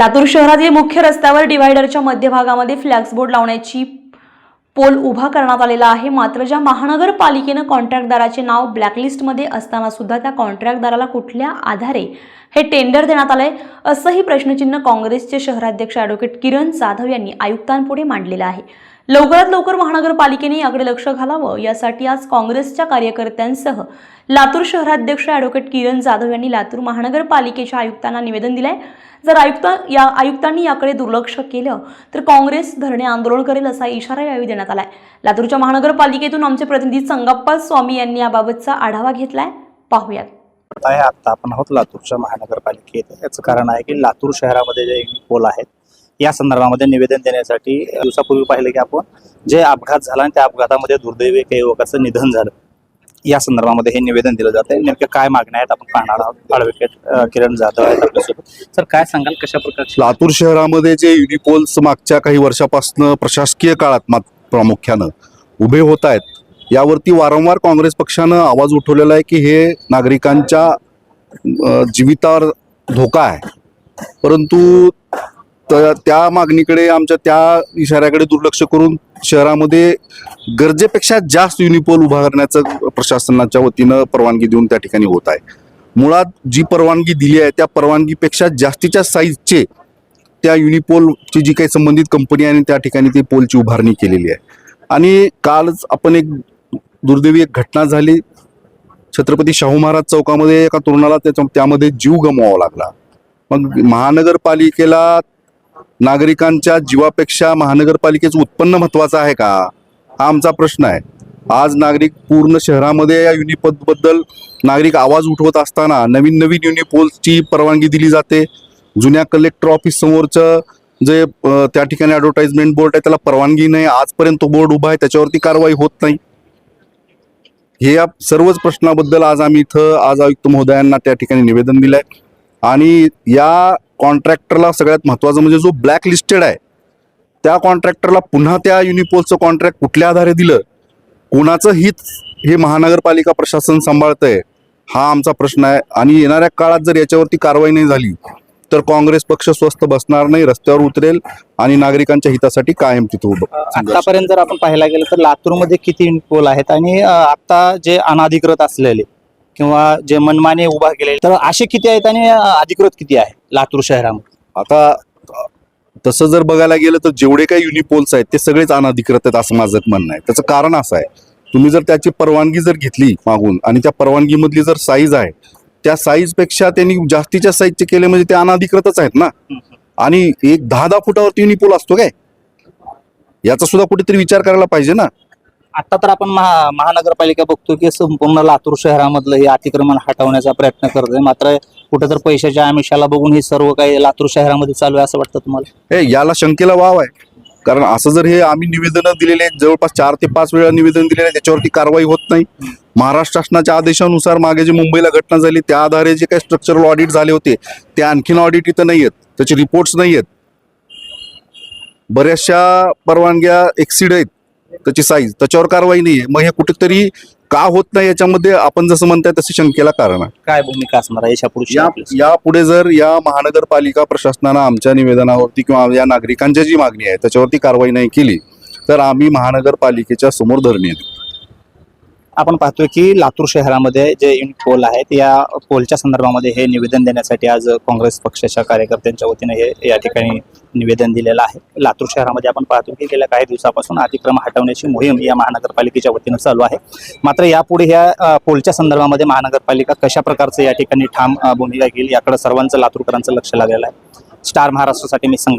लातूर शहरातील मुख्य रस्त्यावर डिव्हायडरच्या मध्यभागामध्ये फ्लॅक्स बोर्ड लावण्याची पोल उभा करण्यात आलेला आहे. मात्र ज्या महानगरपालिकेनं कॉन्ट्रॅक्टदाराचे नाव ब्लॅकलिस्टमध्ये असताना सुद्धा त्या कॉन्ट्रॅक्टदाराला कुठल्या आधारे हे टेंडर देण्यात आलंय असंही प्रश्नचिन्ह काँग्रेसचे शहराध्यक्ष ॲडव्होकेट किरण जाधव यांनी आयुक्तांपुढे मांडलेलं आहे. लवकरात लवकर महानगरपालिकेने याकडे लक्ष घालावं. यासाठी आज काँग्रेसच्या कार्यकर्त्यांसह लातूर शहराध्यक्ष ॲडव्होकेट किरण जाधव यांनी लातूर महानगरपालिकेच्या आयुक्तांना निवेदन दिलंय. जर आयुक्त या आयुक्तांनी याकडे दुर्लक्ष केलं तर काँग्रेस धरणे आंदोलन करेल असा इशारा यावेळी देण्यात आलाय. लातूरच्या महानगरपालिकेतून आमचे प्रतिनिधी संगप्पा स्वामी यांनी याबाबतचा आढावा घेतलाय. पाहूयात. आता आपण आहोत लातूरच्या महानगरपालिकेत. याचं कारण आहे की लातूर शहरामध्ये जे पोल आहेत या संदर्भामध्ये निवेदन देण्यासाठी दिवसापूर्वी पाहिलं की आपण जे अपघात झाला आणि त्या अपघातामध्ये दुर्दैवी एका युवकाचं निधन झालं. या संदर्भामध्ये हे निवेदन दिलं जातं नेमक्या काय मागण्या आहेत आपण पाहणार आहोत. ॲडव्होकेट किरण जाधव आहेत आपल्यासोबत. सर काय सांगाल? कशा प्रकारचे लातूर शहरामध्ये जे युनिपोल्स मागच्या काही वर्षापासून प्रशासकीय काळात प्रामुख्यानं उभे होत आहेत यावरती वारंवार काँग्रेस पक्षानं आवाज उठवलेला आहे की हे नागरिकांच्या जीवितावर धोका आहे. परंतु तर त्या मागणीकडे आमच्या त्या इशाऱ्याकडे दुर्लक्ष करून शहरामध्ये गरजेपेक्षा जास्त युनिपोल उभा करण्याचं प्रशासनाच्या वतीनं परवानगी देऊन त्या ठिकाणी होत आहे. मुळात जी परवानगी दिली आहे त्या परवानगीपेक्षा जास्तीच्या साईजचे त्या युनिपोलची जी काही संबंधित कंपनी आहे आणि त्या ठिकाणी ती पोलची उभारणी केलेली आहे. आणि कालच आपण एक दुर्दैवी एक घटना झाली. छत्रपती शाहू महाराज चौकामध्ये एका तरुणाला त्याच्या त्यामध्ये जीव गमवावा लागला. मग महानगरपालिकेला नागरिकांच्या जीवापेक्षा महानगरपालिकेचं उत्पन्न महत्वाचं आहे का? हा आमचा प्रश्न आहे. आज नागरिक पूर्ण शहरामध्ये या युनिपदबद्दल नागरिक आवाज उठवत असताना नवीन नवीन युनिपोल्सची परवानगी दिली जाते. जुन्या कलेक्टर ऑफिस समोरचं जे त्या ठिकाणी ॲडव्हर्टाइजमेंट बोर्ड आहे त्याला परवानगी नाही. आजपर्यंत तो बोर्ड उभा आहे त्याच्यावरती कारवाई होत नाही. हे या सर्वच प्रश्नाबद्दल आज आम्ही इथं आज आयुक्त महोदयांना त्या ठिकाणी निवेदन दिलं आहे आणि या कॉन्ट्रॅक्टरला सगळ्यात महत्वाचं म्हणजे जो ब्लॅक लिस्टेड आहे त्या कॉन्ट्रॅक्टरला पुन्हा त्या युनिपोलचं कॉन्ट्रॅक्ट कुठल्या आधारे दिलं? कोणाचं हित हे महानगरपालिका प्रशासन सांभाळतंय? हा आमचा प्रश्न आहे. आणि येणाऱ्या काळात जर याच्यावरती कारवाई नाही झाली तर काँग्रेस पक्ष स्वस्थ बसणार नाही रस्त्यावर उतरेल आणि नागरिकांच्या हितासाठी कायम तिथं उभं. आतापर्यंत जर आपण पाहायला गेलं तर लातूरमध्ये किती पोल आहेत? आणि आता जे अनाधिकृत असलेले किंवा जे मनमाने उभा केलेले. तर असे किती आहेत आणि अधिकृत किती आहे लातूर शहरामध्ये? आता तसं जर बघायला गेलं तर जेवढे काही युनिपोल्स आहेत ते सगळेच अनधिकृत आहेत असं माझं म्हणणं आहे. त्याचं कारण असं आहे तुम्ही जर त्याची परवानगी जर घेतली मागून आणि त्या परवानगीमधली जर साईज आहे त्या साईजपेक्षा त्यांनी जास्तीच्या साईजचे केले म्हणजे ते अनाधिकृतच आहेत ना. आणि एक दहा दहा फुटावरती युनिपोल असतो काय? याचा सुद्धा कुठेतरी विचार करायला पाहिजे ना. आता तर आपण महा महानगरपालिका बघतो की संपूर्ण लातूर शहरामधलं हे अतिक्रमण हटवण्याचा प्रयत्न करतोय. मात्र कुठेतर पैशाच्या आमिषाला बघून हे सर्व काही लातूर शहरामध्ये चालू आहे असं वाटतं तुम्हाला? हे याला शंकेला वाव आहे. कारण असं जर हे आम्ही निवेदन दिलेले आहेत जवळपास चार ते पाच वेळा निवेदन दिलेले आहे त्याच्यावरती कारवाई होत नाही. महाराष्ट्र शासनाच्या आदेशानुसार मागे जे मुंबईला घटना झाली त्या आधारे जे काही स्ट्रक्चरल ऑडिट झाले होते ते आणखीन ऑडिट इथं नाही आहेत. त्याचे रिपोर्ट्स नाही आहेत. बऱ्याचशा परवानग्या एक्सिड आहेत. त्याची साईज त्याच्यावर कारवाई नाही आहे मग हे कुठेतरी का होत नाही याच्यामध्ये? आपण जसं म्हणताय तसं शंकेला कारण आहे. काय भूमिका असणार आहे याच्यापुढची या? यापुढे जर या महानगरपालिका प्रशासनानं आमच्या निवेदनावरती किंवा या नागरिकांच्या जी मागणी आहे त्याच्यावरती कारवाई नाही केली तर आम्ही महानगरपालिकेच्या समोर धरणे आपण पाहतोय की लातूर शहरामध्ये जे पोल आहेत या पोलच्या संदर्भामध्ये हे निवेदन देण्यासाठी आज काँग्रेस पक्षाच्या कार्यकर्त्यांच्या वतीने हे या ठिकाणी निवेदन दिलेलं आहे. लातूर शहरामध्ये आपण पाहतो की गेल्या काही दिवसापासून अतिक्रम हटवण्याची मोहीम या महानगरपालिकेच्या वतीनं चालू आहे. मात्र यापुढे ह्या पोलच्या संदर्भामध्ये महानगरपालिका कशा प्रकारचं या ठिकाणी ठाम भूमिका घेईल याकडे सर्वांचं लातूरकरांचं लक्ष लागलेलं आहे. स्टार महाराष्ट्रासाठी मी संघ